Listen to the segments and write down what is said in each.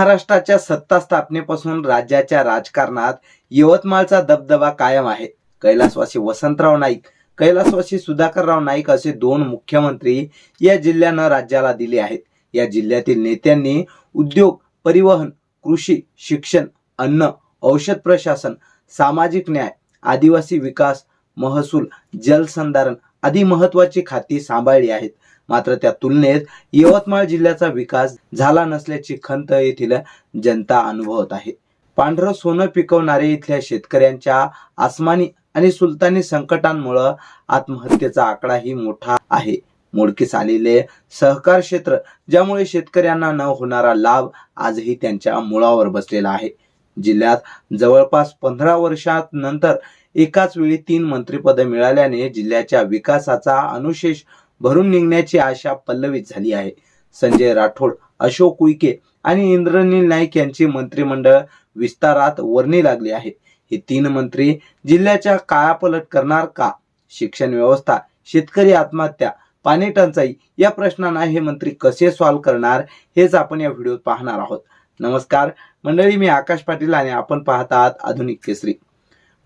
महाराष्ट्राच्या सत्ता स्थापनेपासून राज्याच्या राजकारणात यवतमाळचा दबदबा कायम आहे. कैलासवासी वसंतराव नाईक कैलासवासी सुधाकरराव नाईक असे दोन मुख्यमंत्री या जिल्ह्यानं राज्याला दिले आहेत. या जिल्ह्यातील नेत्यांनी उद्योग परिवहन कृषी शिक्षण अन्न औषध प्रशासन सामाजिक न्याय आदिवासी विकास महसूल जलसंधारण आदी महत्वाची खाती सांभाळली आहेत. मात्र त्या तुलनेत यवतमाळ जिल्ह्याचा विकास झाला नसल्याची खंत येथील जनता अनुभवत आहे. पांढरं सोनं पिकवणारे इथल्या शेतकऱ्यांच्या आसमानी आणि सुलतानी संकटांमुळं आत्महत्येचा आकडाही मोठा आहे. मोडकीस आलेले सहकार क्षेत्र ज्यामुळे शेतकऱ्यांना न होणारा लाभ आजही त्यांच्या मुळावर बसलेला आहे. जिल्ह्यात जवळपास पंधरा वर्षात नंतर एकाच वेळी तीन मंत्रिपदे मिळाल्याने जिल्ह्याच्या विकासाचा अनुशेष भरून निघण्याची आशा पल्लवीत झाली आहे. संजय राठोड अशोक उईके आणि इंद्रनील नाईक यांची मंत्रिमंडळ विस्तारात वर्णी लागली आहे. हे तीन मंत्री जिल्ह्याच्या कायापलट करणार का? शिक्षण व्यवस्था शेतकरी आत्महत्या पाणी टंचाई या प्रश्नांना हे मंत्री कसे सॉल्व्ह करणार हेच आपण या व्हिडिओत पाहणार आहोत. नमस्कार मंडळी मी आकाश पाटील आणि आपण पाहत आहात आधुनिक केसरी.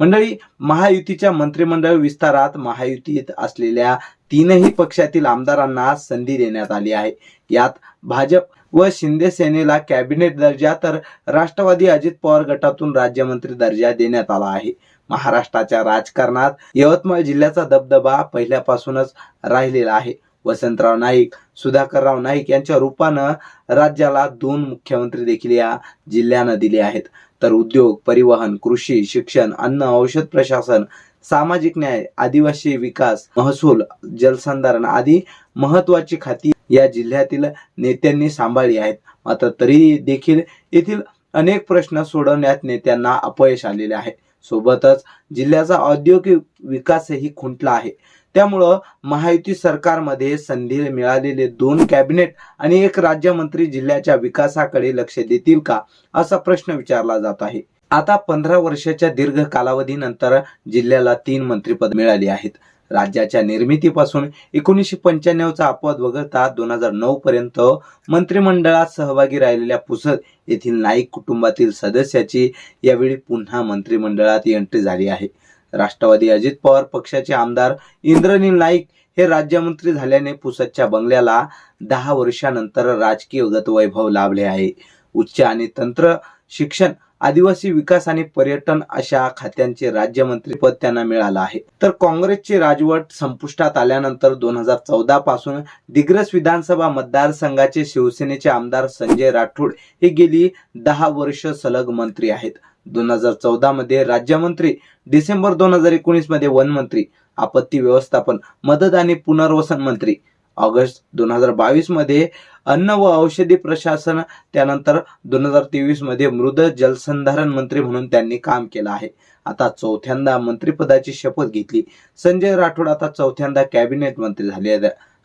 मंडळी महायुतीच्या मंत्रिमंडळ विस्तारात महायुतीत असलेल्या तीनही पक्षातील आमदारांना संधी देण्यात आली आहे. यात भाजप व शिंदे सेनेला कॅबिनेट दर्जा तर राष्ट्रवादी अजित पवार गटातून राज्यमंत्री दर्जा देण्यात आला आहे. महाराष्ट्राच्या राजकारणात यवतमाळ जिल्ह्याचा दबदबा पहिल्यापासूनच राहिलेला आहे. वसंतराव नाईक सुधाकरराव नाईक यांच्या रूपानं राज्याला दोन मुख्यमंत्री देखील या जिल्ह्यानं दिले आहेत. तर उद्योग परिवहन कृषी शिक्षण अन्न औषध प्रशासन सामाजिक न्याय आदिवासी विकास महसूल जलसंधारण आदी महत्वाची खाती या जिल्ह्यातील नेत्यांनी सांभाळली आहेत. मात्र तरी देखील येथील अनेक प्रश्न सोडवण्यात नेत्यांना अपयश आलेले आहे. सोबतच जिल्ह्याचा औद्योगिक विकासही खुंटला आहे. त्यामुळं महायुती सरकारमध्ये संधी मिळालेले दोन कॅबिनेट आणि एक राज्यमंत्री जिल्ह्याच्या विकासाकडे लक्ष देतील का असा प्रश्न विचारला जात आहे. आता पंधरा वर्षाच्या दीर्घ कालावधीनंतर जिल्ह्याला तीन मंत्रीपद मिळाली आहेत. राज्याच्या निर्मितीपासून एकोणीसशे पंच्याण्णवचा अपवाद वगळता दोन हजार नऊ पर्यंत मंत्रिमंडळात सहभागी राहिलेल्या पुसद येथील नाईक कुटुंबातील सदस्याची यावेळी पुन्हा मंत्रिमंडळात एंट्री झाली आहे. राष्ट्रवादी अजित पवार पक्षाचे आमदार इंद्रनील नाईक हे राज्यमंत्री झाल्याने पुसदच्या बंगल्याला दहा वर्षानंतर राजकीय गतवैभव लाभले आहे. उच्च आणि तंत्र शिक्षण आदिवासी विकास आणि पर्यटन अशा खात्यांचे राज्यमंत्री पद त्यांना मिळालं आहे. तर काँग्रेसची राजवट संपुष्टात आल्यानंतर दोन हजार चौदा पासून दिग्रस विधानसभा मतदारसंघाचे शिवसेनेचे आमदार संजय राठोड हे गेली दहा वर्ष सलग मंत्री आहेत. दोन हजार चौदा मध्ये राज्यमंत्री डिसेंबर दोन हजार एकोणीसमध्ये वन मंत्री आपत्ती व्यवस्थापन मदत आणि पुनर्वसन मंत्री. ऑगस्ट दोन हजार बावीसमध्ये अन्न व औषधी प्रशासन त्यानंतर दोन हजार तेवीसमध्ये मृद जलसंधारण मंत्री म्हणून त्यांनी काम केलं आहे. आता चौथ्यांदा मंत्रिपदाची शपथ घेतली. संजय राठोड आता चौथ्यांदा कॅबिनेट मंत्री झाले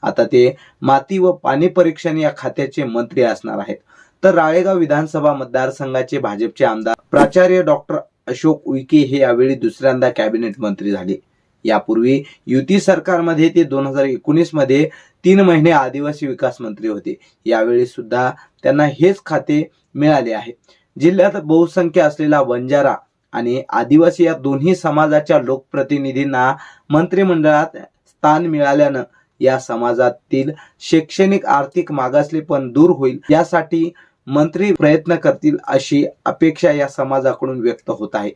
आता ते माती व पाणी परीक्षण या खात्याचे मंत्री असणार आहेत. तर राळेगाव विधानसभा मतदारसंघाचे भाजपचे आमदार प्राचार्य डॉक्टर अशोक उईके हे यावेळी दुसऱ्यांदा कॅबिनेट मंत्री झाले. यापूर्वी युती सरकारमध्ये ते दोन हजार एकोणीसमध्ये तीन महिने आदिवासी विकास मंत्री होते. यावेळी सुद्धा त्यांना हेच खाते मिळाले आहे. जिल्ह्यात बहुसंख्य असलेला बंजारा आणि आदिवासी या दोन्ही समाजाच्या लोकप्रतिनिधींना मंत्रिमंडळात स्थान मिळाल्यानं या समाजातील शैक्षणिक आर्थिक मागासले पण दूर होईल. यासाठी मंत्री प्रयत्न करतील अशी अपेक्षा या समाजाकडून व्यक्त होत आहे.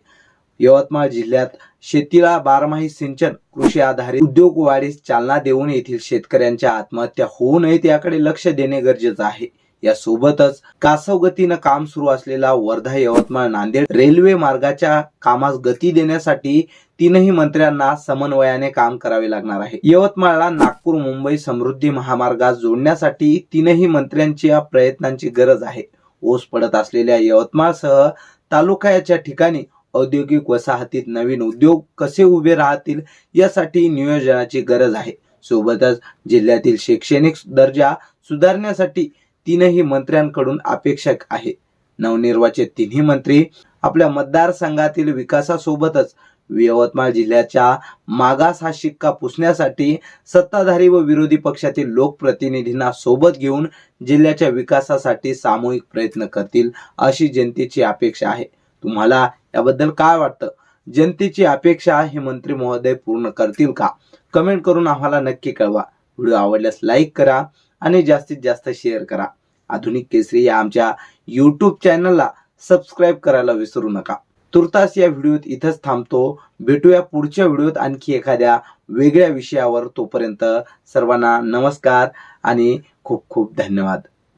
यवतमाळ जिल्ह्यात शेतीला बारमाही सिंचन कृषी आधारित उद्योग वाढीस चालना देऊन येथील शेतकऱ्यांच्या आत्महत्या होऊ नयेत याकडे लक्ष देणे गरजेचं आहे. यासोबतच कासव गतीनं काम सुरू असलेला वर्धा यवतमाळ नांदेड रेल्वे मार्गाच्या कामास गती देण्यासाठी तीनही मंत्र्यांना समन्वयाने काम करावे लागणार आहे. यवतमाळला नागपूर मुंबई समृद्धी महामार्गास जोडण्यासाठी तीनही मंत्र्यांच्या प्रयत्नांची गरज आहे. ओस पडत असलेल्या यवतमाळसह तालुक्याच्या ठिकाणी औद्योगिक वसाहतीत नवीन उद्योग कसे उभे राहतील यासाठी नियोजनाची गरज आहे. सोबतच जिल्ह्यातील शैक्षणिक दर्जा सुधारण्यासाठी तीनही मंत्र्यांकडून अपेक्षक आहे. नवनिर्वाचित तिन्ही मंत्री आपल्या मतदारसंघातील विकासासोबतच यवतमाळ जिल्ह्याच्या मागास हा शिक्का पुसण्यासाठी सत्ताधारी व विरोधी पक्षातील लोकप्रतिनिधींना सोबत घेऊन जिल्ह्याच्या विकासासाठी सामूहिक प्रयत्न करतील अशी जनतेची अपेक्षा आहे. तुम्हाला याबद्दल काय वाटतं? जनतेची अपेक्षा हे मंत्री महोदय पूर्ण करतील का? कमेंट करून आम्हाला नक्की कळवा. व्हिडिओ आवडल्यास लाईक करा. आणि जास्तीत जास्त शेअर करा. आधुनिक केसरी या आमच्या यूट्यूब चॅनलला सबस्क्राईब करायला विसरू नका. तुर्तास या व्हिडिओत इथंच थांबतो. भेटूया पुढच्या व्हिडिओत आणखी एखाद्या वेगळ्या विषयावर तोपर्यंत सर्वांना नमस्कार आणि खूप खूप धन्यवाद.